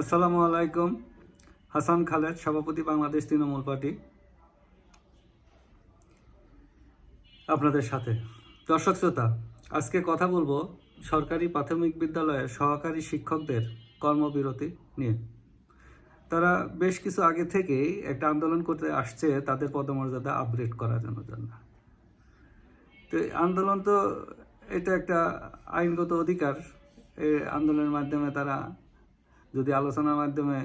আসসালামু আলাইকুম। হাসান খালেদ, সভাপতি বাংলাদেশ তৃণমূল পার্টি। আপনাদের সাথে। দর্শক শ্রোতা, আজকে কথা বলব সরকারি প্রাথমিক বিদ্যালয়ের সহকারী শিক্ষকদের কর্মবিরতি নিয়ে। তারা বেশ কিছু আগে থেকেই একটা আন্দোলন করতে আসছে, তাদের পদমর্যাদা আপগ্রেড করার জন্য জন্য। তো আন্দোলন তো এটা একটা আইনগত অধিকার। এই আন্দোলনের মাধ্যমে তারা যদি আলোচনার মাধ্যমে,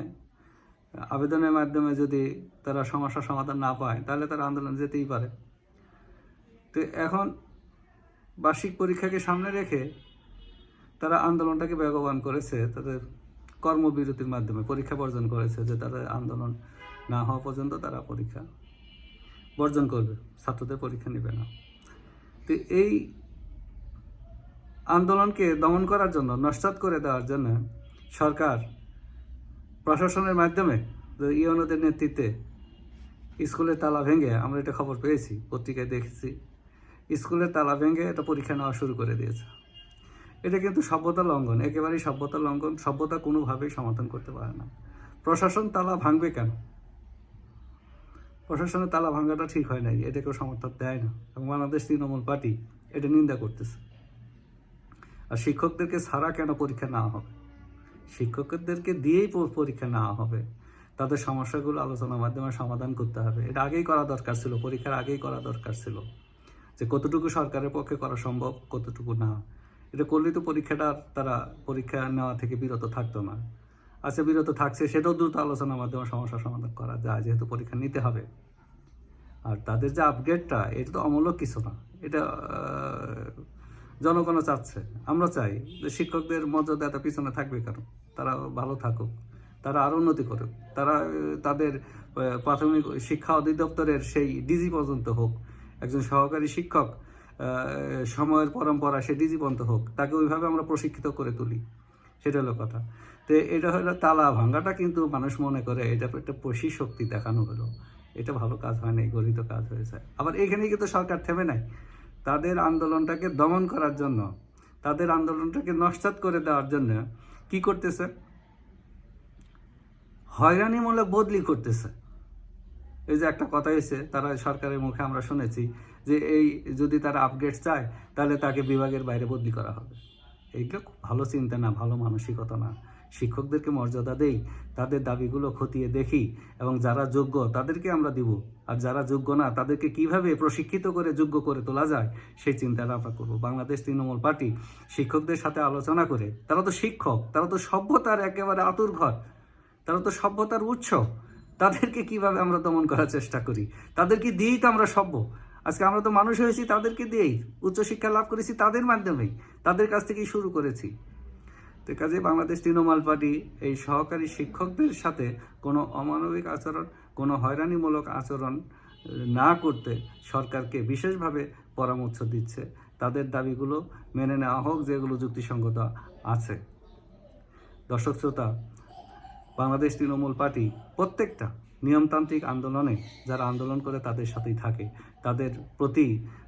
আবেদনের মাধ্যমে যদি তারা সমস্যার সমাধান না পায়, তাহলে তারা আন্দোলন যেতেই পারে। তো এখন বার্ষিক পরীক্ষাকে সামনে রেখে তারা আন্দোলনটাকে বেগবান করেছে, তাদের কর্মবিরতির মাধ্যমে পরীক্ষা বর্জন করেছে যে তাদের আন্দোলন না হওয়া পর্যন্ত তারা পরীক্ষা বর্জন করবে, ছাত্রদের পরীক্ষা নেবে না। তো এই আন্দোলনকে দমন করার জন্য, নস্বাত করে দেওয়ার জন্য সরকার প্রশাসনের মাধ্যমে যে ইয়নদের নেতৃত্বে স্কুলের তালা ভেঙে আমরা এটা খবর পেয়েছি, পত্রিকায় দেখেছি। স্কুলের তালা ভেঙে এটা পরীক্ষা নেওয়া শুরু করে দিয়েছে। এটা কিন্তু সভ্যতা লঙ্ঘন, একেবারেই সভ্যতা লঙ্ঘন, সভ্যতা কোনোভাবেই সমাধান করতে পারে না। প্রশাসন তালা ভাঙবে কেন? প্রশাসনের তালা ভাঙাটা ঠিক হয় নাই, এটা কেউ সমর্থন দেয় না। এবং বাংলাদেশ তৃণমূল পার্টি এটা নিন্দা করতেছে। আর শিক্ষকদেরকে ছাড়া কেন পরীক্ষা নেওয়া হবে? শিক্ষকদেরকে দিয়েই পরীক্ষা নেওয়া হবে। তাদের সমস্যাগুলো আলোচনার মাধ্যমে সমাধান করতে হবে। এটা আগেই করা দরকার ছিল, পরীক্ষার আগেই করা দরকার ছিল। যে কতটুকু সরকারের পক্ষে করা সম্ভব, কতটুকু না। এটা করলেই তো পরীক্ষাটা তারা পরীক্ষা নেওয়া থেকে বিরত থাকতো না। আচ্ছা বিরত থাকছে সেটাও দ্রুত আলোচনার মাধ্যমে সমস্যার সমাধান করা যায়, যেহেতু পরীক্ষা নিতে হবে। আর তাদের যে আপগ্রেডটা এটা তো অমূলক কিছু না। এটা জনগণও চাচ্ছে। আমরা চাই যে শিক্ষকদের মর্যাদা এত পিছনে থাকবে কেন? তারা ভালো থাকুক, তারা আরও উন্নতি করুক, তারা, তাদের প্রাথমিক শিক্ষা অধিদপ্তরের সেই ডিজি পর্যন্ত হোক, একজন সহকারী শিক্ষক সময়ের পরম্পরা সে ডিজি পর্যন্ত হোক, তাকে ওইভাবে আমরা প্রশিক্ষিত করে তুলি। সেটা হলো কথা। তো এটা হলো তালা ভাঙ্গাটা কিন্তু মানুষ মনে করে এটা একটা পশি শক্তি দেখানো হলো। এটা ভালো কাজ হয় নাই গরিত কাজ হয়েছে। আবার এখানেই কিন্তু সরকার থেমে নাই। তাদের আন্দোলনটাকে দমন করার জন্য, তাদের আন্দোলনটাকে নস্বাত করে দেওয়ার জন্য কি করতেছে? হয়রানিমূলক বদলি করতেছে। এই যে একটা কথা হয়েছে, তারা সরকারের মুখে আমরা শুনেছি যে এই যদি তারা আপগ্রেড চায়, তাহলে তাকে বিভাগের বাইরে বদলি করা হবে। খুব ভালো চিন্তা না, ভালো মানসিকতা না। শিক্ষকদেরকে মর্যাদা দেই, তাদের দাবিগুলো খতিয়ে দেখি এবং যারা যোগ্য তাদেরকে আমরা দিব। আর যারা যোগ্য না, তাদেরকে কীভাবে প্রশিক্ষিত করে যোগ্য করে তোলা যায়, সেই চিন্তাটা আমরা করব। বাংলাদেশ তৃণমূল পার্টি শিক্ষকদের সাথে আলোচনা করে, তারা তো শিক্ষক, তারা তো সভ্যতার একেবারে আতুর ঘর, তারা তো সভ্যতার উৎস, তাদেরকে কীভাবে আমরা দমন করার চেষ্টা করি? তাদেরকে দিয়েই তো আমরা সভ্য। আজকে আমরা তো মানুষ হয়েছি, তাদেরকে দিয়েই উচ্চশিক্ষা লাভ করেছি, তাদের মাধ্যমেই। তাদের কাছ থেকেই শুরু করেছি। তো কাজে বাংলাদেশ তৃণমূল পার্টি এই সহকারী শিক্ষকদের সাথে কোনো অমানবিক আচরণ, কোনো হয়রানিমূলক আচরণ না করতে সরকারকে বিশেষভাবে পরামর্শ দিচ্ছে। তাদের দাবিগুলো মেনে নেওয়া হোক, যেগুলো যুক্তিসঙ্গত আছে। দর্শক শ্রোতা, বাংলাদেশ তৃণমূল পার্টি প্রত্যেকটা নিয়মতান্ত্রিক আন্দোলনে যারা আন্দোলন করে তাদের সাথেই থাকে। তাদের প্রতি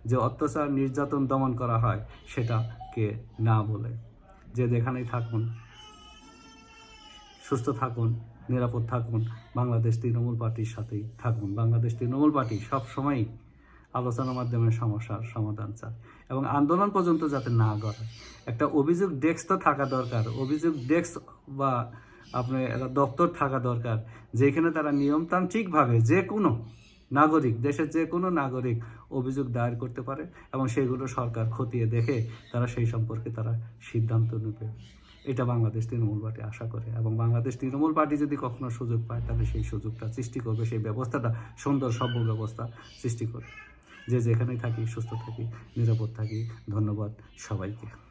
যে অত্যাচার, নির্যাতন দমন করা হয়, সেটাকে না বলে। যে যেখানেই থাকুন, সুস্থ থাকুন, নিরাপদ থাকুন, বাংলাদেশ তৃণমূল পার্টির সাথেই থাকুন। বাংলাদেশ তৃণমূল পার্টি সব সময়ই আলোচনার মাধ্যমে সমস্যার সমাধান চায় এবং আন্দোলন পর্যন্ত যাতে না করে একটা অভিযোগ ডেস্ক তো থাকা দরকার, অভিযোগ ডেস্ক বা আপনার একটা দপ্তর থাকা দরকার, যেখানে তারা নিয়মতান্ত্রিকভাবে যে কোনো নাগরিক, দেশের যে কোনো নাগরিক অভিযোগ দায়ের করতে পারে এবং সেগুলো সরকার খতিয়ে দেখে তারা সেই সম্পর্কে তারা সিদ্ধান্ত নেবে। এটা বাংলাদেশ তৃণমূল পার্টি আশা করে এবং বাংলাদেশ তৃণমূল পার্টি যদি কখনো সুযোগ পায়, তাহলে সেই সুযোগটা সৃষ্টি করবে, সেই ব্যবস্থাটা, সুন্দর সভ্য ব্যবস্থা সৃষ্টি করবে। যে যেখানেই থাকি, সুস্থ থাকি, নিরাপদ থাকি। ধন্যবাদ সবাইকে।